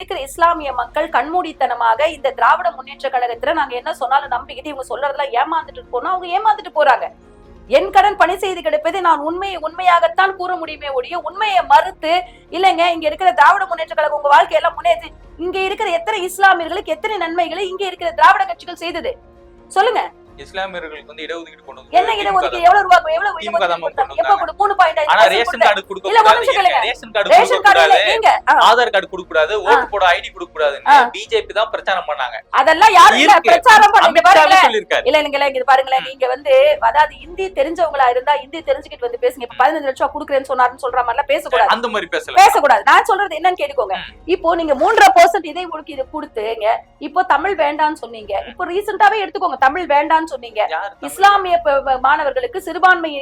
இருக்கிற இஸ்லாமிய மக்கள் கண்மூடித்தனமாக இந்த திராவிட முன்னேற்ற கழகத்துல நாங்க என்ன சொன்னாலும் நம்பிக்கிட்டு இவங்க சொல்றதெல்லாம் ஏமாந்துட்டு போனா அவங்க ஏமாந்துட்டு போறாங்க. என் கடன் பணி செய்து கிடைப்பதை நான் உண்மையை உண்மையாகத்தான் கூற முடியுமே ஒழிய உண்மையை மறுத்து இல்லைங்க இங்க இருக்கிற திராவிட முன்னேற்ற கழகம் உங்க வாழ்க்கையெல்லாம் முன்னேற்றி இங்க இருக்கிற எத்தனை இஸ்லாமியர்களுக்கு எத்தனை நன்மைகளை இங்க இருக்கிற திராவிட கட்சிகள் செய்தது? சொல்லுங்க. இஸ்லாமியர்களுக்கு வந்து இடஒதுக்கீடு கொண்டு வந்து என்ன இட ஒதுக்கீடு எவ்வளவு ரூபாய் எவ்வளவு திமுக தான் இடஒதுக்கீடு? கொண்டு கொடு மூணு பாயிண்ட் ஆனா ரேஷன் கார்டு கொடுக்க கூடாது. ரேஷன் கார்டு ரேஷன் கார்டு கூடாது நீங்க ஆதார் கார்டு கொடுக்க கூடாது ஓட்டு போட ஐடி கொடுக்க கூடாதுன்னு பிஜேபி தான் பிரச்சாரம் பண்ணாங்க. அதெல்லாம் யாரும் இல்ல. பிரச்சாரம் பண்ணுங்க சொல்லியிருக்காரு. இல்ல இல்லைங்களா இங்க பாருங்களேன். நீங்க வந்து அதாவது இந்தி தெரிஞ்சவங்களா இருந்தா இந்தி தெரிஞ்சுக்கிட்டு வந்து பேசுங்க. இப்ப பதினஞ்சு லட்சம் கொடுக்குறேன்னு சொன்னாருன்னு சொல்ற மாதிரி எல்லாம் பேசக்கூடாது. அந்த மாதிரி பேசல. பேசக்கூடாது. நான் சொல்றது என்னன்னு கேட்டுக்கோங்க. இப்போ நீங்க மூன்றரை பர்சன்ட் இதை இதை கொடுத்துங்க. இப்போ தமிழ் வேண்டாம்னு சொன்னீங்க. இப்போ ரீசெண்டாவே எடுத்துக்கோங்க. தமிழ் வேண்டாம்னு சொன்னீங்க? இஸ்லாமிய மாணவர்களுக்கு சிறுபான்மை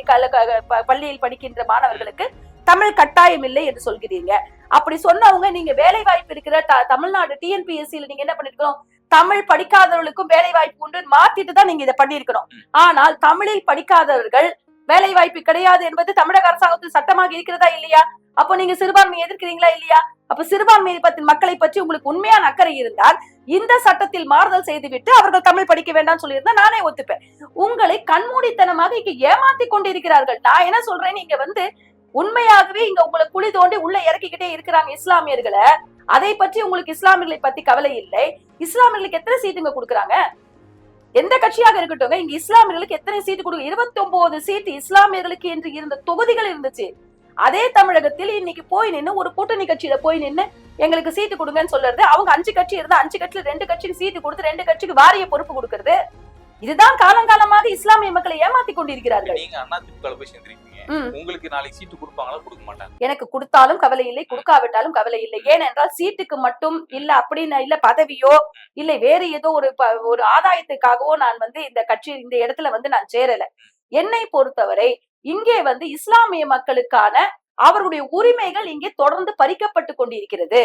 பள்ளியில் படிக்கின்ற மாணவர்களுக்கு தமிழ் கட்டாயம் இல்லை என்று சொல்கிறீங்க. அப்படி சொன்னவங்க நீங்க வேலை வாய்ப்பு இருக்கிற தமிழ்நாடு டிஎன்பிஎஸ்சியில நீங்க என்ன பண்ணிருக்கணும்? தமிழ் படிக்காதவர்களுக்கும் வேலை வாய்ப்பு உண்டு மாத்திட்டு தான் நீங்க இதை பண்ணிருக்கணும். ஆனால் தமிழில் படிக்காதவர்கள் வேலை வாய்ப்பு கிடையாது என்பது தமிழக அரசாங்கத்தில் சட்டமாக இருக்கிறதா இல்லையா? அப்போ நீங்க சிறுபான்மை எதிர்க்கிறீங்களா இல்லையா? அப்ப சிறுபான்மையை பத்தி மக்களை பற்றி உங்களுக்கு உண்மையான அக்கறை இருந்தால் இந்த சட்டத்தில் மாறுதல் செய்துவிட்டு அவர்கள் தமிழ் படிக்க வேண்டாம் சொல்லியிருந்தா நானே ஒத்துப்பேன். உங்களை கண்மூடித்தனமாக இங்க ஏமாத்தி கொண்டிருக்கிறார்கள். நான் என்ன சொல்றேன்? நீங்க வந்து உண்மையாகவே இங்க உங்களை குழி தோண்டி உள்ள இறக்கிக்கிட்டே இருக்கிறாங்க இஸ்லாமியர்களை. அதை பற்றி உங்களுக்கு இஸ்லாமியர்களை பத்தி கவலை இல்லை. இஸ்லாமியர்களுக்கு எத்தனை சீட்டுங்க கொடுக்குறாங்க? எந்த கட்சியாக இருக்கட்டும் இங்க இஸ்லாமியர்களுக்கு எத்தனை சீட்டு கொடுக்க இருபத்தி ஒன்பது சீட்டு இஸ்லாமியர்களுக்கு என்று இருந்த தொகுதிகள் இருந்துச்சு. அதே தமிழகத்தில் இன்னைக்கு போய் நின்னு ஒரு கூட்டணி கட்சியில போய் நின்னு எங்களுக்கு சீட்டு கொடுங்கன்னு சொல்றது அவங்க அஞ்சு கட்சி இருந்தா அஞ்சு கட்சியில ரெண்டு கட்சிக்கு சீட்டு கொடுத்து ரெண்டு கட்சிக்கு வாரிய பொறுப்பு கொடுக்கறது. இதுதான் காலங்காலமாக இஸ்லாமிய மக்களை ஏமாத்தி கொண்டிருக்கிறார்கள். உங்களுக்கு நாளைக்கு சீட்டு கொடுப்பாங்களா? கொடுக்க மாட்டாங்க. எனக்கு கொடுத்தாலும் கவலை இல்லை கொடுக்காவிட்டாலும் கவலை இல்லை. ஏனென்றால் சீட்டுக்கு மட்டும் இல்ல அப்படின்னு இல்ல பதவியோ இல்லை வேறு ஏதோ ஒரு ஒரு ஆதாயத்துக்காகவோ நான் வந்து இந்த கட்சி இந்த இடத்துல வந்து நான் சேரல. என்னை பொறுத்தவரை இங்கே வந்து இஸ்லாமிய மக்களுக்கான அவர்களுடைய உரிமைகள் இங்கே தொடர்ந்து பறிக்கப்பட்டு கொண்டிருக்கிறது.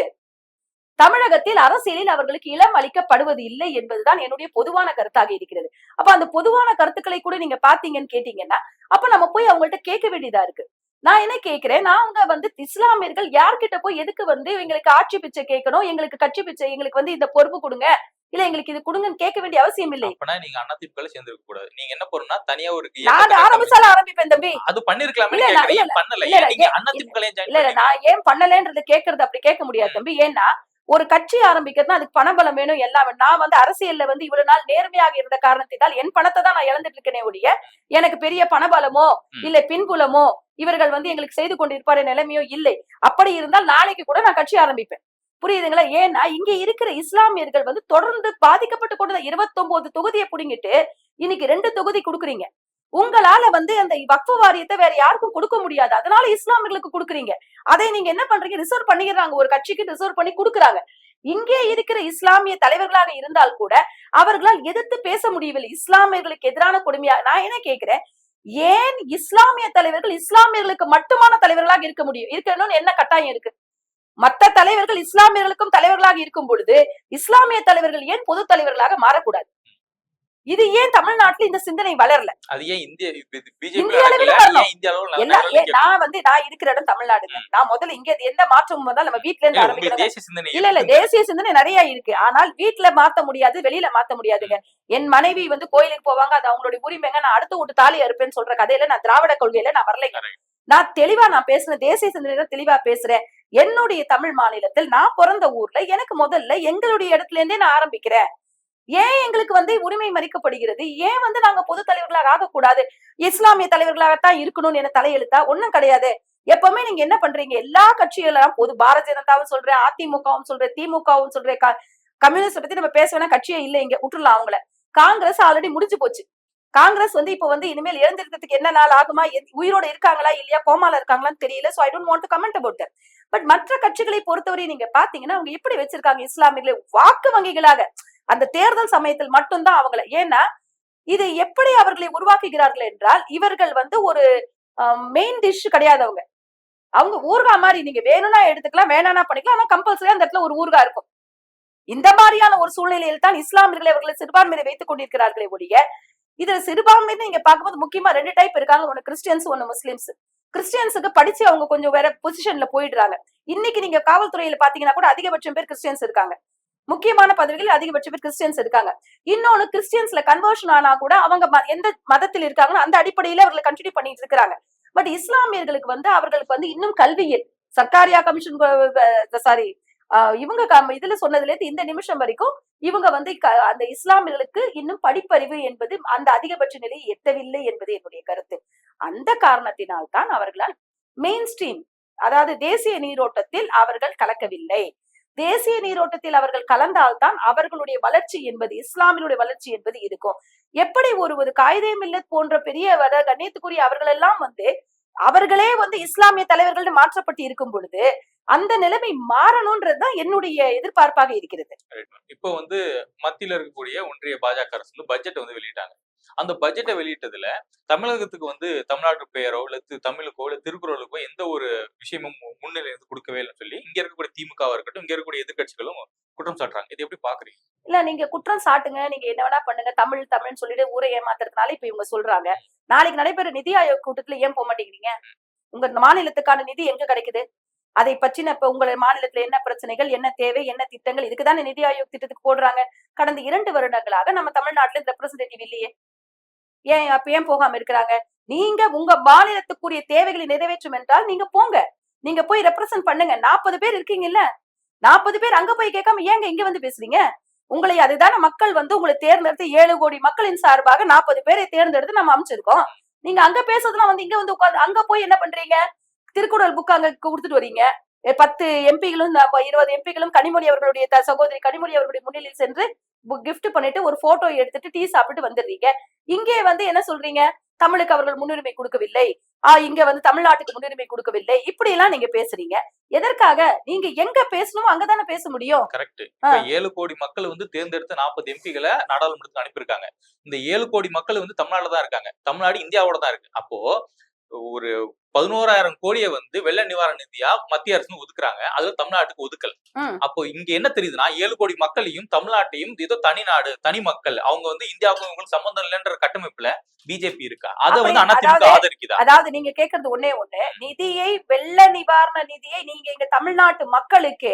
தமிழகத்தில் அரசியலில் அவர்களுக்கு இளம் அளிக்கப்படுவது இல்லை என்பதுதான் என்னுடைய பொதுவான கருத்தாக இருக்கிறது. அப்ப அந்த பொதுவான கருத்துக்களை கூட நீங்க பாத்தீங்கன்னு கேட்டீங்கன்னா அப்ப நம்ம போய் அவங்கள்ட்ட கேட்க வேண்டியதா இருக்கு. நான் என்ன கேக்குறேன் நாங்க வந்து இஸ்லாமியர்கள் யார்கிட்ட போய் எதுக்கு வந்து எங்களுக்கு ஆட்சி பிச்சை கேட்கணும்? எங்களுக்கு கட்சி பிச்சை எங்களுக்கு வந்து இந்த பொறுப்பு கொடுங்க. இல்ல எங்களுக்கு இது கொடுங்கன்னு கேட்க வேண்டிய அவசியம் இல்லை. அப்பனா நீங்க அண்ணா திமுக சேர்ந்திருக்க கூடாது. நீங்க என்ன போறோம்னா தனியா ஒரு நான் இயக்கத்தை ஆரம்பிச்சாலும் ஆரம்பிப்பேன் தம்பி. அது பண்ணிருக்கலாமே இல்ல, பண்ணல? நீங்க ஏன் அண்ணா திமுக இல்ல நான் ஏன் பண்ணலன்றது கேக்குறது அப்படி கேட்க முடியாது தம்பி. ஏன்னா ஒரு கட்சி ஆரம்பிக்கிறதுனா அதுக்கு பணபலம் வேணும் எல்லாம். நான் வந்து அரசியல்ல வந்து இவ்வளவு நாள் நேர்மையாக இருந்த காரணத்தினால் என் பணத்தை தான் நான் இழந்துட்டு இருக்கேனே ஒழிய எனக்கு பெரிய பணபலமோ. இல்ல பின்புலமோ இவர்கள் வந்து எங்களுக்கு செய்து கொண்டிருப்பாரு நிலைமையோ இல்லை. அப்படி இருந்தால் நாளைக்கு கூட நான் கட்சி ஆரம்பிப்பேன். புரியுதுங்களா? ஏன்னா இங்க இருக்கிற இஸ்லாமியர்கள் வந்து தொடர்ந்து பாதிக்கப்பட்டு கொண்டு இருபத்தொன்பது தொகுதியை புடுங்கிட்டு இன்னைக்கு ரெண்டு தொகுதி கொடுக்குறீங்க. உங்களால வந்து அந்த வக்ஃபு வாரியத்தை வேற யாருக்கும் கொடுக்க முடியாது. அதனால இஸ்லாமியர்களுக்கு கொடுக்குறீங்க. அதை நீங்க என்ன பண்றீங்க? ரிசர்வ் பண்ணிடுறாங்க. ஒரு கட்சிக்கு ரிசர்வ் பண்ணி கொடுக்குறாங்க. இங்கே இருக்கிற இஸ்லாமிய தலைவர்களாக இருந்தால் கூட அவர்களால் எதிர்த்து பேச முடியவில்லை. இஸ்லாமியர்களுக்கு எதிரான கொடுமையா? நான் என்ன கேட்கிறேன்? ஏன் இஸ்லாமிய தலைவர்கள் இஸ்லாமியர்களுக்கு மட்டுமான தலைவர்களாக இருக்க முடியும்? இருக்கணும்னு என்ன கட்டாயம் இருக்கு? மத்த தலைவர்கள் இஸ்லாமியர்களுக்கும் தலைவர்களாக இருக்கும் பொழுது இஸ்லாமிய தலைவர்கள் ஏன் பொது தலைவர்களாக மாறக்கூடாது? இது ஏன் தமிழ்நாட்டுல இந்த சிந்தனை வளரல? அது ஏன் இந்திய அளவில் நான் வந்து நான் இருக்கிற இடம் தமிழ்நாடுங்க. நான் முதல்ல இங்க எந்த மாற்றமும் வந்தாலும் நம்ம வீட்ல இருந்து சிந்தனை இல்ல இல்ல தேசிய சிந்தனை நிறைய இருக்கு. ஆனால் வீட்ல மாத்த முடியாது வெளியில மாத்த முடியாதுங்க. என் மனைவி வந்து கோயிலுக்கு போவாங்க. அது அவங்களுடைய உரிமைங்க நான் அடுத்த வீட்டு தாலி அறுப்பேன்னு சொல்ற கதையில நான் திராவிட கொள்கையில நான் வரலைங்க. நான் தெளிவா நான் பேசுறேன். தேசிய சிந்தனையில தெளிவா பேசுறேன். என்னுடைய தமிழ் மாநிலத்தில் நான் பிறந்த ஊர்ல எனக்கு முதல்ல எங்களுடைய இடத்துல இருந்தே நான் ஆரம்பிக்கிறேன். ஏன் எங்களுக்கு வந்து உரிமை மறிக்கப்படுகிறது ஏன் வந்து நாங்க பொது தலைவர்களாக ஆகக்கூடாது? இஸ்லாமிய தலைவர்களாகத்தான் இருக்கணும்னு என தலையெழுத்தா? ஒண்ணும் கிடையாது. எப்பவுமே நீங்க என்ன பண்றீங்க? எல்லா கட்சிகளும் பொது பாரதிய ஜனதாவும் சொல்றேன் அதிமுகவும் சொல்றேன் திமுகவும் சொல்றேன். கம்யூனிஸ்ட கம்யூனிஸ்ட் பத்தி நம்ம பேச வேணா கட்சியே இல்லை இங்க விட்டுறலாம் அவங்கள. காங்கிரஸ் ஆல்ரெடி முடிஞ்சு போச்சு. காங்கிரஸ் வந்து இப்ப வந்து இனிமேல் இழந்திருக்கிறதுக்கு என்ன நாள் ஆகுமா? உயிரோட இருக்காங்களா இல்லையா? கோமால இருக்காங்களான்னு தெரியல. So I don't want to comment about but மற்ற கட்சிகளை பொறுத்தவரை நீங்க பாத்தீங்கன்னா அவங்க எப்படி வச்சிருக்காங்க இஸ்லாமியர்களை? வாக்கு வங்கிகளாக. அந்த தேர்தல் சமயத்தில் மட்டும்தான் அவங்கள. ஏன்னா இது எப்படி அவர்களை உருவாக்குகிறார்கள் என்றால் இவர்கள் வந்து ஒரு மெயின் டிஷ் கிடையாது அவங்க. அவங்க ஊறுகாய் மாதிரி நீங்க வேணும்னா எடுத்துக்கலாம் வேணாம்னா பண்ணிக்கலாம். ஆனா கம்பல்சரி அந்த இடத்துல ஒரு ஊர்கா இருக்கும். இந்த மாதிரியான ஒரு சூழ்நிலையில் தான் இஸ்லாமியர்களை அவர்களை சிறுபான்மையை வைத்துக் கொண்டிருக்கிறார்களே ஒழிய இதுல சிறுபான்மைன்னு நீங்க பார்க்கும்போது முக்கியமா ரெண்டு டைப் இருக்காங்க. ஒன்னு கிறிஸ்டியன்ஸ் ஒன்னு முஸ்லிம்ஸ் கிறிஸ்டியன்ஸுக்கு படிச்சு அவங்க கொஞ்சம் வேற பொசிஷன்ல போயிடுறாங்க. இன்னைக்கு நீங்க காவல்துறையில பாத்தீங்கன்னா கூட அதிகபட்சம் பேர் கிறிஸ்டியன்ஸ் இருக்காங்க. முக்கியமான பதவிகளில் அதிகபட்ச பேர் கிறிஸ்டியன்ஸ் இருக்காங்க. இன்னொன்னு கிறிஸ்டியன்ஸ்ல கன்வர்ஷன் ஆனா கூட அவங்க ம- எந்த மதத்தில் இருக்காங்களோ அந்த அடிப்படையில அவர்களை கண்டினியூ பண்ணிட்டு இருக்காங்க பட் இஸ்லாமியர்களுக்கு வந்து அவர்களுக்கு வந்து இன்னும் கல்வியில் சர்க்காரியா கமிஷன் சாரி இவங்க இதுல சொன்னதுல இருந்து இந்த நிமிஷம் வரைக்கும் இவங்க வந்து அந்த இஸ்லாமியர்களுக்கு இன்னும் படிப்பறிவு என்பது அந்த அதிகபட்ச நிலையை எட்டவில்லை என்பது என்னுடைய கருத்து. அந்த காரணத்தினால் தான் அவர்களால் மெயின் ஸ்ட்ரீம் அதாவது தேசிய நீரோட்டத்தில் அவர்கள் கலக்கவில்லை. தேசிய நீரோட்டத்தில் அவர்கள் கலந்தால்தான் அவர்களுடைய வளர்ச்சி என்பது இஸ்லாமியனுடைய வளர்ச்சி என்பது இருக்கும். எப்படி ஒரு ஒரு காயிதே மில்லத் போன்ற பெரிய வர- கண்ணியத்துக்குரிய அவர்கள் எல்லாம் வந்து அவர்களே வந்து இஸ்லாமிய தலைவர்கள் மாற்றப்பட்டு இருக்கும் பொழுது அந்த நிலைமை மாறணும்ன்றதுதான் என்னுடைய எதிர்பார்ப்பாக இருக்கிறது. இப்போ வந்து மத்தியில இருக்கக்கூடிய ஒன்றிய பாஜக அரசு வந்து பட்ஜெட் வந்து வெளியிட்டாங்க. அந்த பட்ஜெட்டை வெளியிட்டதுல தமிழகத்துக்கு வந்து தமிழ்நாட்டு பெயரோ இல்ல தமிழுக்கோ இல்ல திருக்குறளுக்கோ எந்த ஒரு விஷயமும் முன்னிலை வந்து கொடுக்கவே இல்லைன்னு சொல்லி இங்க இருக்கக்கூடிய திமுகவா இருக்கட்டும் இங்க இருக்கக்கூடிய எதிர்க்கட்சிகளும் குற்றம் சாட்டுறாங்க. இது எப்படி பாக்குறீங்க? இல்ல நீங்க குற்றம் சாட்டுங்க. நீங்க என்ன வேணா பண்ணுங்க. தமிழ் தமிழ்னு சொல்லிட்டு ஊரை ஏமாத்துறதுனால இப்ப இவங்க சொல்றாங்க. நாளைக்கு நடைபெற நிதி ஆயோக் கூட்டத்துல ஏன் போக மாட்டேங்கிறீங்க? உங்க மாநிலத்துக்கான நிதி எங்க கிடைக்குது? அதை பற்றின இப்ப உங்கள் மாநிலத்துல என்ன பிரச்சனைகள் என்ன தேவை என்ன திட்டங்கள்? இதுக்குதானே நிதி ஆயோக் திட்டத்துக்கு போடுறாங்க. கடந்த இரண்டு வருடங்களாக நம்ம தமிழ்நாட்டுல இந்த ரெப்ரசன்டேட்டிவ் இல்லையே. ஏன் அப்ப ஏன் போகாம இருக்கிறாங்க? நீங்க உங்க மாநிலத்துக்குரிய தேவைகளை நிறைவேற்றும் என்றால் நீங்க போங்க. நீங்க போய் ரெப்ரசன்ட் பண்ணுங்க. நாற்பது பேர் இருக்கீங்கல்ல? நாற்பது பேர் அங்க போய் கேட்காம ஏங்க இங்க வந்து பேசுறீங்க? உங்களை அதுதானே மக்கள் வந்து உங்களை தேர்ந்தெடுத்து ஏழு கோடி மக்களின் சார்பாக நாற்பது பேரை தேர்ந்தெடுத்து நம்ம அமைச்சிருக்கோம் நீங்க அங்க பேசுறதுலாம் வந்து இங்க வந்து உட்கார்ந்து அங்க போய் என்ன பண்றீங்க? திருக்குறள் புக் அங்க கொடுத்துட்டு வரீங்க பத்து எம்பிகளும் இருபது எம்பிகளும் கனிமொழி அவர்களுடைய சகோதரி கனிமொழி அவர்களுடைய முன்னிலையில் சென்று கிஃப்ட் பண்ணிட்டு ஒரு போட்டோ எடுத்துட்டு டீ சாப்பிட்டு வந்துடுறீங்க. இங்கே வந்து என்ன சொல்றீங்க? தமிழுக்கு அவர்கள் முன்னுரிமை கொடுக்கவில்லை. ஆஹ் இங்க வந்து தமிழ்நாட்டுக்கு முன்னுரிமை கொடுக்கவில்லை. இப்படி எல்லாம் நீங்க பேசுறீங்க. எதற்காக? நீங்க எங்க பேசணுமோ அங்கதானே பேச முடியும். கரெக்ட் ஏழு கோடி மக்கள் வந்து தேர்ந்தெடுத்த நாற்பது எம்பிகளை நாடாளுமன்றத்துக்கு அனுப்பியிருக்காங்க. இந்த ஏழு கோடி மக்கள் வந்து தமிழ்நாடுல தான் இருக்காங்க. தமிழ்நாடு இந்தியாவோட தான் இருக்கு. அப்போ ஒரு பதினோராயிரம் கோடியை வந்து வெள்ள நிவாரண நிதியா மத்திய அரசு ஒதுக்குறாங்க. அதுல தமிழ்நாட்டுக்கு ஒதுக்கல். அப்போ இங்க என்ன தெரியுதுன்னா ஏழு கோடி மக்களையும் தமிழ்நாட்டையும் ஏதோ தனி நாடு தனி மக்கள் அவங்க வந்து இந்தியாவுக்கும் இவங்களுக்கு சம்பந்தம் இல்லைன்ற கட்டமைப்புல பிஜேபி இருக்கா? அதை வந்து அதிமுக அதாவது- ஆதரிக்குதா? அதாவது நீங்க கேக்குறது ஒண்ணே ஒண்ணு. நிதியை வெள்ள நிவாரண நிதியை நீங்க எங்க தமிழ்நாட்டு மக்களுக்கு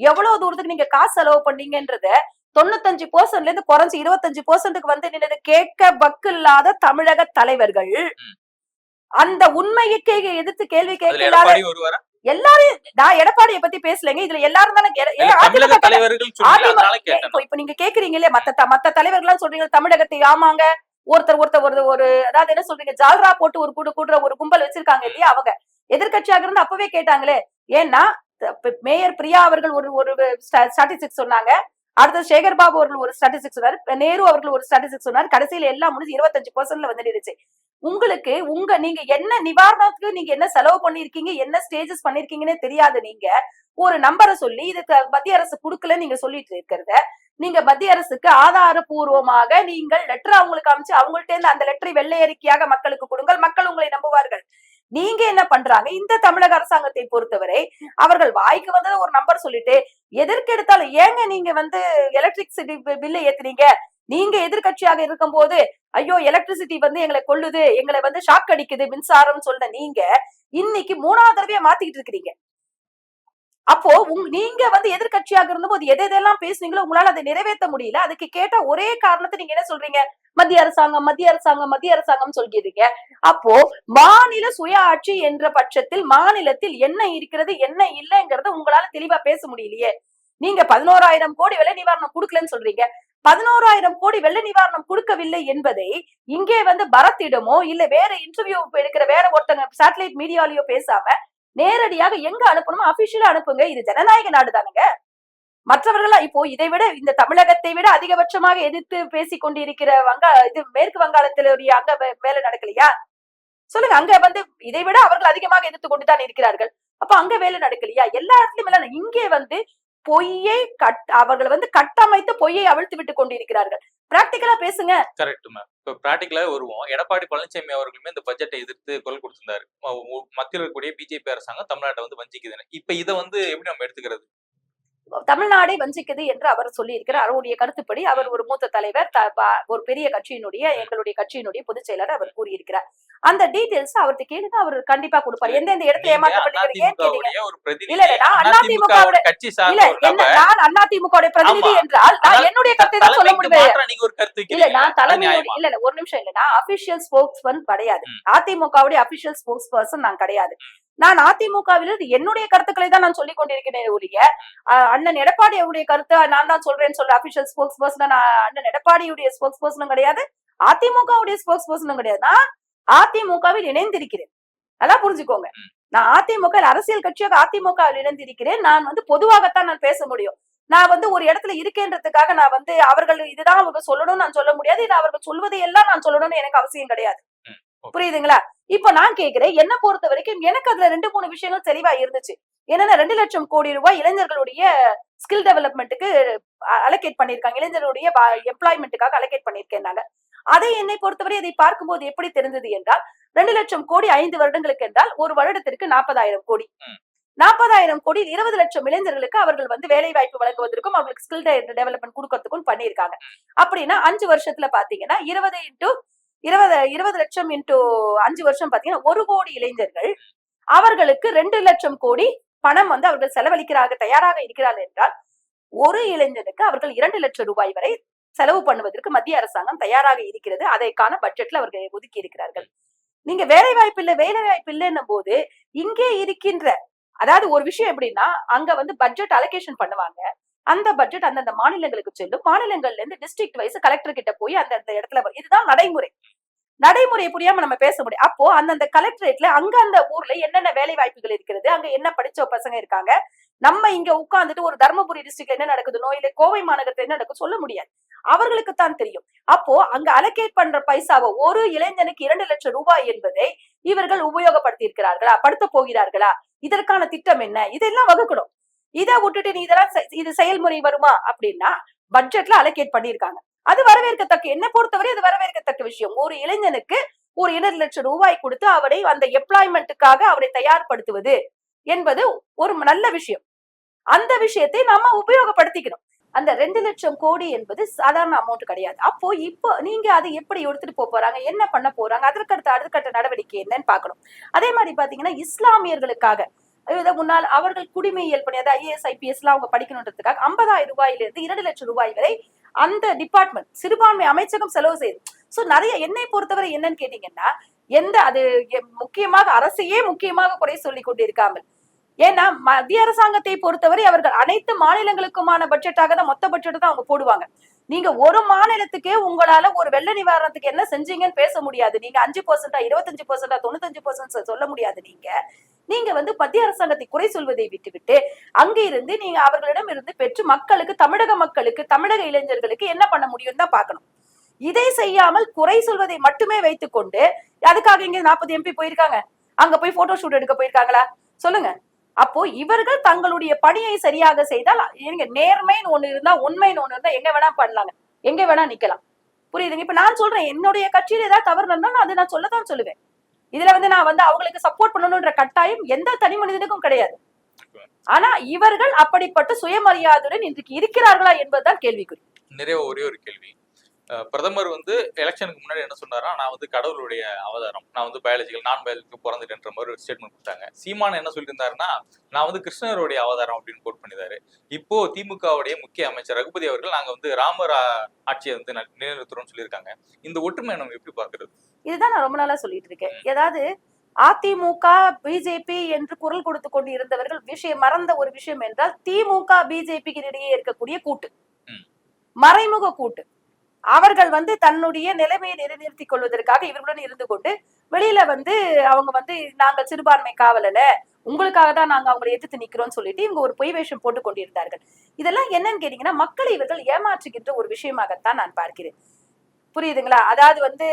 எவ்வளவு தூரத்துக்கு நீங்க காசு செலவு பண்ணீங்கன்றத தொண்ணூத்தஞ்சு பெர்சன்ட்ல இருந்து குறைஞ்சு இருபத்தஞ்சு பெர்சன்ட்டுக்கு வந்து நின்னது கேட்க பக்கு இல்லாத தமிழக தலைவர்கள். அந்த உண்மைக்கு எதிர்த்து கேள்வி கேட்க எல்லாரும் நான் எடப்பாடியை பத்தி பேசலைங்க. இதுல எல்லாரும் தானே தலைவர்கள் இப்போ நீங்க கேக்குறீங்களே மத்த மத்த தலைவர்கள்லாம் சொல்றீங்க தமிழகத்தை ஆமாங்க. ஒருத்தர் ஒருத்தர் ஒரு ஒரு அதாவது என்ன சொல்றீங்க ஜால்ரா போட்டு ஒரு கூடு கூடுற ஒரு கும்பல் வச்சிருக்காங்க இல்லையா அவங்க. எதிர்க்கட்சியாக இருந்து அப்பவே கேட்டாங்களே ஏன்னா மேயர் பிரியா அவர்கள் ஒரு ஒரு ஸ்டாட்டிஸ்டிக்ஸ் சொன்னாங்க. அடுத்தது சேகர் பாபு அவர்கள் ஒரு ஸ்டாட்டிஸ்டிக்ஸ் சொன்னாரு. நேரு அவர்கள் ஒரு ஸ்டாட்டிஸ்டிக்ஸ் சொன்னாரு. கடைசியில எல்லாம் முடிஞ்சு இருபத்தஞ்சு பர்சன்ட்ல வந்துடுச்சு. உங்களுக்கு உங்க நீங்க என்ன நிவாரணத்துக்கு நீங்க என்ன செலவு பண்ணிருக்கீங்க என்ன ஸ்டேஜஸ் பண்ணிருக்கீங்கன்னு தெரியாது நீங்க ஒரு நம்பரை சொல்லி இது மத்திய அரசு கொடுக்கல நீங்க சொல்லிட்டு இருக்கிறத நீங்க மத்திய அரசுக்கு ஆதாரபூர்வமாக நீங்கள் லெட்டர் அவங்களுக்கு அமைச்சு அவங்கள்ட்ட இருந்து அந்த லெட்டரை வெள்ளை அறிக்கையாக மக்களுக்கு கொடுங்கள். மக்கள் உங்களை நம்புவார்கள். நீங்க என்ன பண்றாங்க இந்த தமிழக அரசாங்கத்தை பொறுத்தவரை அவர்கள் வாய்க்கு வந்ததை ஒரு நம்பர் சொல்லிட்டு எதற்கு எடுத்தாலும் ஏங்க நீங்க வந்து எலக்ட்ரிசிட்டி பில்லை ஏத்துறீங்க? நீங்க எதிர்க்கட்சியாக இருக்கும்போது ஐயோ எலக்ட்ரிசிட்டி வந்து எங்களை கொள்ளுது எங்களை வந்து ஷாக் அடிக்குது மின்சாரம் சொல்ற நீங்க இன்னைக்கு மூணாவது தடவையா மாத்திக்கிட்டு இருக்கிறீங்க. அப்போ உங் நீங்க வந்து எதிர்க்கட்சியாக இருந்தபோது எது எதெல்லாம் பேசுனீங்களோ உங்களால அதை நிறைவேற்ற முடியல. அதுக்கு கேட்ட ஒரே காரணத்தை நீங்க என்ன சொல்றீங்க? மத்திய அரசாங்கம் மத்திய அரசாங்கம் மத்திய அரசாங்கம் சொல்கிறீங்க அப்போ மாநில சுய ஆட்சி என்ற பட்சத்தில் மாநிலத்தில் என்ன இருக்கிறது என்ன இல்லைங்கிறத உங்களால தெளிவா பேச முடியலையே. நீங்க பதினோராயிரம் கோடி வெள்ள நிவாரணம் கொடுக்கலன்னு சொல்றீங்க. பதினோராயிரம் கோடி வெள்ள நிவாரணம் கொடுக்கவில்லை என்பதை இங்கே வந்து பரத்திடமோ? இல்ல வேற இன்டர்வியூ எடுக்கிற வேற ஒருத்தங்க சேட்டலைட் மீடியாலயோ பேசாம நேரடியாக எங்க அனுப்பணுமோ? அபிஷியலா அனுப்புங்க. இது ஜனநாயக நாடு தானுங்க. மற்றவர்களா இப்போ இதை விட இந்த தமிழகத்தை விட அதிகபட்சமாக எதிர்த்து பேசிக் கொண்டிருக்கிற வங்கா இது மேற்கு வங்காளத்தில் ஒரு அங்க வே- வேலை நடக்கலையா? சொல்லுங்க. அங்க வந்து இதை விட அவர்கள் அதிகமாக எதிர்த்து கொண்டுதான் இருக்கிறார்கள். அப்ப அங்க வேலை நடக்கலையா? எல்லா இடத்துலயும் இங்கே வந்து பொய்யை கட் அவர்களை வந்து கட்டமைத்து பொய்யை அவிழ்த்து விட்டு கொண்டிருக்கிறார்கள். பிராக்டிக்கலா பேசுங்க. கரெக்ட் மேம் இப்ப பிராக்டிகலா வருவோம். எடப்பாடி பழனிசாமி அவர்களுமே இந்த பட்ஜெட்டை எதிர்த்து குரல் கொடுத்திருந்தாரு. மத்தியில் இருக்கக்கூடிய பிஜேபி அரசாங்கம் தமிழ்நாட்டை வந்து வஞ்சிக்குதுன்னு. இப்ப இதை வந்து எப்படி நம்ம எடுத்துக்கிறது? தமிழ்நாடை வஞ்சிக்குது என்று அவர் சொல்லியிருக்கிறார். அவருடைய கருத்துப்படி அவர் ஒரு மூத்த தலைவர் ஒரு பெரிய கட்சியினுடைய எங்களுடைய கட்சியினுடைய பொதுச் செயலாளர் அவர் கூறியிருக்கிறார். அந்த டீடைல்ஸ் அவர்கிட்ட கேளுங்க அவர் கண்டிப்பா கொடுப்பாரு. எந்தெந்த இடத்துல நீங்க ஏமாற்றப்பட்டிருக்கிறீங்க? இல்ல, நான் கட்சி இல்ல என்ன நான் அதிமுக பிரதிநிதி. என்றால் நான் என்னுடைய கருத்தை தான் சொல்ல முடியும் இல்ல நான் தலைமையோட? இல்ல இல்ல ஒரு நிமிஷம் இல்ல நான் அபிஷியல் ஸ்போக்ஸ் கிடையாது. அதிமுகவுடைய அபிஷியல் ஸ்போக்ஸ் பர்சன் நான் கிடையாது. நான் அதிமுகவில் என்னுடைய கருத்துக்களை தான் நான் சொல்லிக் கொண்டிருக்கிறேன் ஒழிய அஹ், அண்ணன் எடப்பாடி அவருடைய கருத்தை நான் தான் சொல்றேன்னு சொல்ற அபிஷியல் ஸ்போக்ஸ் பர்சன் நான் அண்ணன் எடப்பாடியுடைய ஸ்போக்ஸ் பர்சனும் கிடையாது அதிமுகவுடைய ஸ்போக்ஸ் பர்சனும் கிடையாது. நான் அதிமுகவில் இணைந்திருக்கிறேன். நல்லா புரிஞ்சுக்கோங்க. நான் அதிமுக அரசியல் கட்சியாக அதிமுகவில் இணைந்திருக்கிறேன். நான் வந்து பொதுவாகத்தான் நான் பேச முடியும். நான் வந்து ஒரு இடத்துல இருக்கேன்றதுக்காக நான் வந்து அவர்கள் இதுதான் அவங்க சொல்லணும்னு நான் சொல்ல முடியாது. இது அவர்கள் சொல்வதை எல்லாம் நான் சொல்லணும்னு எனக்கு அவசியம் கிடையாது. புரியுதுங்களா? இப்ப நான் கேக்குறேன் என்ன பொறுத்த வரைக்கும் எனக்கு அதுல ரெண்டு மூணு விஷயங்கள் தெளிவா இருந்துச்சு. என்னன்னா ரெண்டு லட்சம் கோடி ரூபாய் இளைஞர்களுடைய ஸ்கில் டெவலப்மெண்ட்டுக்கு அலோகேட் பண்ணிருக்காங்க இளைஞர்களுடைய எம்ப்ளாய்மெண்ட்டுக்காக அலோகேட் பண்ணிருக்கேன் அதை என்னை பொறுத்தவரை இதை பார்க்கும்போது எப்படி தெரிந்தது என்றால் ரெண்டு லட்சம் கோடி ஐந்து வருடங்களுக்கு என்றால் ஒரு வருடத்திற்கு நாற்பதாயிரம் கோடி. நாற்பதாயிரம் கோடி இருபது லட்சம் இளைஞர்களுக்கு அவர்கள் வந்து வேலை வாய்ப்பு வழங்குவதற்கும் அவர்களுக்கு ஸ்கில் டெவலப்மெண்ட் கொடுக்கறதுக்கும் பண்ணியிருக்காங்க. அப்படின்னா அஞ்சு வருஷத்துல பாத்தீங்கன்னா இருபது இன்டூ இருபது இருபது லட்சம் இன்டூ அஞ்சு வருஷம் பாத்தீங்கன்னா ஒரு கோடி இளைஞர்கள் அவர்களுக்கு ரெண்டு லட்சம் கோடி பணம் வந்து அவர்கள் செலவழிக்கிறாக தயாராக இருக்கிறார்கள் என்றால் ஒரு இளைஞனுக்கு அவர்கள் இரண்டு லட்சம் ரூபாய் வரை செலவு பண்ணுவதற்கு மத்திய அரசாங்கம் தயாராக இருக்கிறது. அதைக்கான பட்ஜெட்ல அவர்கள் ஒதுக்கி இருக்கிறார்கள். நீங்க வேலை வாய்ப்பு இல்லை வேலை வாய்ப்பு இல்லைன்னும் போது இங்கே இருக்கின்ற அதாவது ஒரு விஷயம் எப்படின்னா அங்க வந்து பட்ஜெட் அலோகேஷன் பண்ணுவாங்க. அந்த பட்ஜெட் அந்தந்த மாநிலங்களுக்கு செல்லும். மாநிலங்கள்ல இருந்து டிஸ்ட்ரிக்ட் வைஸ் கலெக்டர் கிட்ட போய் அந்தந்த இடத்துல இதுதான் நடைமுறை. நடைமுறை புரியாம நம்ம பேச முடியும். அப்போ அந்தந்த கலெக்டரேட்ல அங்க அந்த ஊர்ல என்னென்ன வேலை வாய்ப்புகள் இருக்கிறது அங்க என்ன படிச்ச பசங்க இருக்காங்க நம்ம இங்க உட்கார்ந்துட்டு ஒரு தர்மபுரி டிஸ்ட்ரிக்ட்ல என்ன நடக்குதுனோ இல்ல கோவை மாநகரத்துல என்ன நடக்கும் சொல்ல முடியாது. அவர்களுக்கு தான் தெரியும். அப்போ அங்க அலோகேட் பண்ற பைசாவை ஒரு இளைஞனுக்கு இரண்டு லட்சம் ரூபாய் என்பதை இவர்கள் உபயோகப்படுத்தி இருக்கிறார்களா படுத்த போகிறார்களா இதற்கான திட்டம் என்ன இதெல்லாம் வகுக்கணும். இதை விட்டுட்டு நீ இதெல்லாம் இது செயல்முறை வருமா? அப்படின்னா பட்ஜெட்ல அலோகேட் பண்ணியிருக்காங்க. அது வரவேற்கத்தக்க என்ன பொறுத்தவரை அது வரவேற்கத்தக்க விஷயம். ஒரு இளைஞனுக்கு ஒரு இரண்டு லட்சம் ரூபாய் கொடுத்து அவரை அந்த எம்ப்ளாய்மெண்ட்டுக்காக அவரை தயார்படுத்துவது என்பது ஒரு நல்ல விஷயம். அந்த விஷயத்தை நாம உபயோகப்படுத்திக்கணும். அந்த ரெண்டு லட்சம் கோடி என்பது சாதாரண அமௌண்ட் கிடையாது. அப்போ இப்போ நீங்க அதை எப்படி எடுத்துட்டு போக போறாங்க? என்ன பண்ண போறாங்க? அதற்கடுத்த அடுத்த நடவடிக்கை என்னன்னு பார்க்கணும். அதே மாதிரி பாத்தீங்கன்னா இஸ்லாமியர்களுக்காக முன்னால் அவர்கள் குடிமையியல் பணி அதாவது ஐஏஎஸ் ஐபிஎஸ் எல்லாம் அவங்க படிக்கணுன்றதுக்காக ஐம்பதாயிரம் ரூபாயிலிருந்து இரண்டு லட்சம் ரூபாய் வரை அந்த டிபார்ட்மெண்ட் சிறுபான்மை அமைச்சகம் செலவு செய்யுது சோ நிறைய என்னை பொறுத்தவரை என்னன்னு கேட்டீங்கன்னா எந்த அது முக்கியமாக அரசையே முக்கியமாக குறை சொல்லி கொண்டிருக்காமல். ஏன்னா மத்திய அரசாங்கத்தை பொறுத்தவரை அவர்கள் அனைத்து மாநிலங்களுக்குமான பட்ஜெட்டாக தான் மொத்த பட்ஜெட் தான் அவங்க போடுவாங்க. நீங்க ஒரு மாநிலத்துக்கே உங்களால ஒரு வெள்ள நிவாரணத்துக்கு என்ன செஞ்சீங்கன்னு பேச முடியாது. நீங்க அஞ்சு பர்சன்டா இருபத்தஞ்சு பர்சன்டா தொண்ணூத்தஞ்சு பர்சன்ட் சொல்ல முடியாது நீங்க. நீங்க வந்து மத்திய அரசாங்கத்தை குறை சொல்வதை விட்டுவிட்டு அங்கிருந்து நீங்க அவர்களிடம் இருந்து பெற்று மக்களுக்கு தமிழக மக்களுக்கு தமிழக இளைஞர்களுக்கு என்ன பண்ண முடியும்னு தான் பார்க்கணும். இதை செய்யாமல் குறை சொல்வதை மட்டுமே வைத்துக்கொண்டு அதுக்காக இங்க நாற்பது எம்பி போயிருக்காங்க. அங்க போய் போட்டோ ஷூட் எடுக்க போயிருக்காங்களா? சொல்லுங்க. அப்போ இவர்கள் தங்களுடைய பணியை சரியாக செய்தால் எங்க நேர்மைன்னு ஒண்ணு இருந்தா உண்மைன்னு ஒண்ணு இருந்தா எங்க வேணா பண்ணலாங்க. எங்க வேணா நிக்கலாம். புரியுதுங்க? இப்ப நான் சொல்றேன் என்னுடைய கட்சியில ஏதாவது தவறு இருந்தா நான் அதை நான் சொல்லதான் சொல்லுவேன். இதுல வந்து நான் வந்து அவங்களுக்கு சப்போர்ட் பண்ணணும்ன்ற கட்டாயம் எந்த தனி மனிதனுக்கும் கிடையாது. ஆனா இவர்கள் அப்படிப்பட்ட சுயமரியாதையுடன் இன்றைக்கு இருக்கிறார்களா என்பதுதான் கேள்விக்குறி. நிறைய ஒரே ஒரு கேள்வி. பிரதமர் வந்து எலெக்ஷனுக்கு முன்னாடி என்ன சொன்னாரா நான் வந்து கடவுளுடைய அவதாரம். நான் வந்து பயாலஜிக்கல் நான் பயாலஜிக்கு பிறந்துட்டேன்ற மாதிரி ஒரு ஸ்டேட்மெண்ட் கொடுத்தாங்க. சீமான் என்ன சொல்லியிருந்தாருன்னா நான் வந்து கிருஷ்ணருடைய அவதாரம் அப்படின்னு கோட் பண்ணியிருந்தாரு. இப்போ திமுகவுடைய முக்கிய அமைச்சர் ரகுபதி அவர்கள் நாங்க வந்து ராமர் ஆட்சியை வந்து நிலைநிறுத்துறோம்னு சொல்லியிருக்காங்க. இந்த ஒற்றுமையை நம்ம எப்படி பார்க்கிறது? இதுதான் நான் ரொம்ப நாளா சொல்லிட்டு இருக்கேன். ஏதாவது அதிமுக பிஜேபி என்று குரல் கொடுத்து கொண்டு இருந்தவர்கள் விஷயம் மறந்த ஒரு விஷயம் என்றால் திமுக பிஜேபிக்கு இடையே இருக்கக்கூடிய கூட்டு. மறைமுக கூட்டு. அவர்கள் வந்து தன்னுடைய நிலைமையை நிலைநிறுத்திக் கொள்வதற்காக இவர்களுடன் இருந்து கொண்டு வெளியில வந்து அவங்க வந்து நாங்கள் சிறுபான்மை காவலல உங்களுக்காக தான் நாங்க அவங்களை எதிர்த்து நிக்கிறோம்னு சொல்லிட்டு இவங்க ஒரு பொய் வேஷம் போட்டு கொண்டிருந்தார்கள். இதெல்லாம் என்னன்னு கேட்டீங்கன்னா மக்களை இவர்கள் ஏமாற்றுகின்ற ஒரு விஷயமாகத்தான் நான் பார்க்கிறேன். புரியுதுங்களா? அதாவது வந்து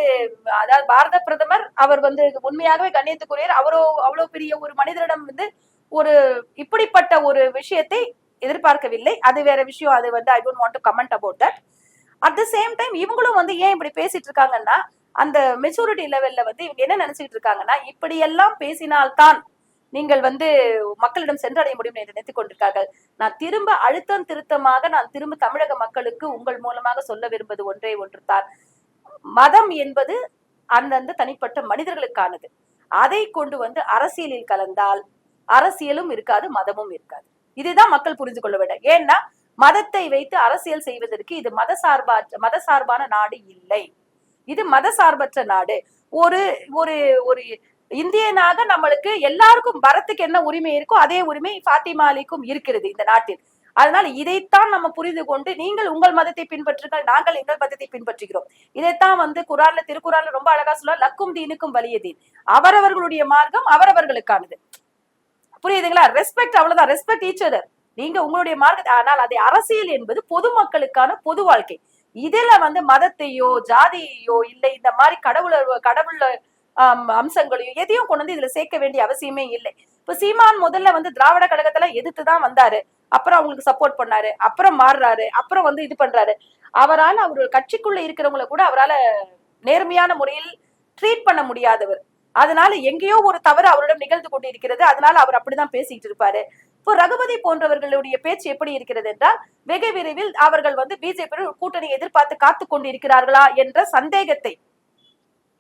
அதாவது பாரத பிரதமர் அவர் வந்து உண்மையாகவே கண்ணியத்துக்குரியர் அவரோ அவ்வளவு பெரிய ஒரு மனிதரிடம் வந்து ஒரு இப்படிப்பட்ட ஒரு விஷயத்தை எதிர்பார்க்கவில்லை. அது வேற விஷயம். அது வந்து I don't want to comment about that at the same time இவங்களும் வந்து ஏன் இப்படி பேசிட்டு இருக்காங்கன்னா அந்த மெச்சூரிட்டி லெவல்ல வந்து இவங்க என்ன நினைச்சிட்டு இருக்காங்கன்னா இப்படி எல்லாம் பேசினால்தான் நீங்கள் வந்து மக்களிடம் சென்றடைய முடியும் என்று நினைத்துக் கொண்டிருக்கார்கள். நான் திரும்ப அழுத்தம் திருத்தமாக நான் திரும்ப தமிழக மக்களுக்கு உங்கள் மூலமாக சொல்ல விரும்புவது ஒன்றே ஒன்று தான் மதம் என்பது அந்தந்த தனிப்பட்ட மனிதர்களுக்கானது. அதை கொண்டு வந்து அரசியலில் கலந்தால் அரசியலும் இருக்காது மதமும் இருக்காது. இதுதான் மக்கள் புரிந்து கொள்ள வேண்டும். ஏன்னா மதத்தை வைத்து அரசியல் செய்வதற்கு இது மத சார்பா மத சார்பான நாடு இல்லை. இது மத சார்பற்ற நாடு. ஒரு ஒரு ஒரு இந்தியனாக நம்மளுக்கு எல்லாருக்கும் பரத்துக்கு என்ன உரிமை இருக்கோ அதே உரிமை ஃபாத்திமா அலிக்கும் இருக்கிறது இந்த நாட்டில். அதனால இதைத்தான் நம்ம புரிந்து கொண்டு நீங்கள் உங்கள் மதத்தை பின்பற்றுங்கள் நாங்கள் எங்கள் மதத்தை பின்பற்றுகிறோம். இதைத்தான் வந்து குரான்ல திருக்குறான்ல ரொம்ப அழகா சொல்ல லக்கும் தீனுக்கும் வலிய தீன். அவரவர்களுடைய மார்க்கம் அவரவர்களுக்கானது. புரியுதுங்களா? ரெஸ்பெக்ட் அவ்வளவுதான். ரெஸ்பெக்ட் ஈச் அதர் நீங்க உங்களுடைய மார்க்க ஆனால் அதை அரசியல் என்பது பொதுமக்களுக்கான பொது வாழ்க்கை. இதுல வந்து மதத்தையோ ஜாதியையோ இல்லை இந்த மாதிரி கடவுள கடவுள் அம்சங்களையும் எதையும் கொண்டு வந்து இதுல சேர்க்க வேண்டிய அவசியமே இல்லை. இப்ப சீமான் முதல்ல வந்து திராவிட கழகத்துல எதிர்த்து தான் வந்தாரு. அப்புறம் அவங்களுக்கு சப்போர்ட் பண்ணாரு. அப்புறம் மாறுறாரு. அப்புறம் வந்து இது பண்றாரு. அவரால் அவர் கட்சிக்குள்ள இருக்கிறவங்கள கூட அவரால நேர்மையான முறையில் ட்ரீட் பண்ண முடியாதவர். அதனால எங்கேயோ ஒரு தவறு அவரிடம் நிகழ்ந்து கொண்டிருக்கிறது. அதனால அவர் அப்படிதான் பேசிட்டு இருப்பாரு. இப்போ ரகுபதி போன்றவர்களுடைய பேச்சு எப்படி இருக்கிறது என்றால் வெகு விரைவில் அவர்கள் வந்து பிஜேபி கூட்டணி எதிர்பார்த்து காத்து கொண்டிருக்கிறார்களா என்ற சந்தேகத்தை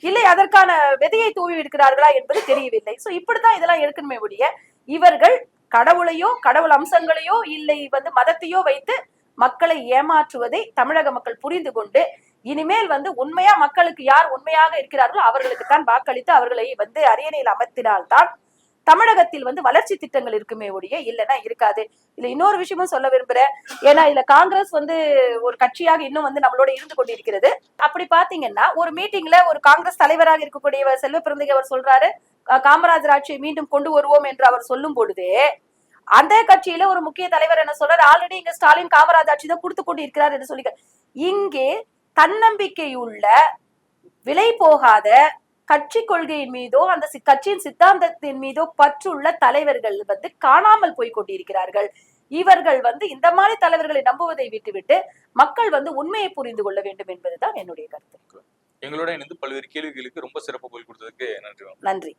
இல்லை அதற்கான விதையை தூவி இருக்கிறார்களா என்பது தெரியவில்லை. சோ இப்படித்தான் இதெல்லாம் எடுக்கணுமே ஒழிய இவர்கள் கடவுளையோ கடவுள் அம்சங்களையோ இல்லை வந்து மதத்தையோ வைத்து மக்களை ஏமாற்றுவதை தமிழக மக்கள் புரிந்து கொண்டு இனிமேல் வந்து உண்மையா மக்களுக்கு யார் உண்மையாக இருக்கிறார்களோ அவர்களுக்கு தான் வாக்களித்து அவர்களை வந்து அரியணையில் அமர்த்தினால்தான் தமிழகத்தில் வந்து வளர்ச்சி திட்டங்கள் இருக்குமே ஒழிய இல்லைன்னா இருக்காது. இதுல இன்னொரு விஷயமும் சொல்ல விரும்புறேன். ஏன்னா இதுல காங்கிரஸ் வந்து ஒரு கட்சியாக இன்னும் வந்து நம்மளோட இருந்து கொண்டிருக்கிறது. அப்படி பாத்தீங்கன்னா ஒரு மீட்டிங்ல ஒரு காங்கிரஸ் தலைவராக இருக்கக்கூடிய செல்வ பிறந்தகை அவர் சொல்றாரு. காமராஜர் ஆட்சியை மீண்டும் கொண்டு வருவோம் என்று அவர் சொல்லும் பொழுது அந்த கட்சியில ஒரு முக்கிய தலைவர் என்ன சொல்றாரு? ஆல்ரெடி இங்க ஸ்டாலின் காமராஜ் ஆட்சி தான் கொடுத்து கொண்டு இருக்கிறார் என்று சொல்லி இங்கே தன்னம்பிக்கையுள்ள விலை போகாத கட்சி கொள்கையின் மீதோ அந்த கட்சியின் சித்தாந்தத்தின் மீதோ பற்றுள்ள தலைவர்கள் வந்து காணாமல் போய் கொண்டிருக்கிறார்கள். இவர்கள் வந்து இந்த மாதிரி தலைவர்களை நம்புவதை விட்டுவிட்டு மக்கள் வந்து உண்மையை புரிந்து கொள்ள வேண்டும் என்பதுதான் என்னுடைய கருத்து. எங்களோட இணைந்து பல்வேறு கேள்விகளுக்கு ரொம்ப சிறப்பு பதில் கொடுத்ததுக்கு நன்றி நன்றி.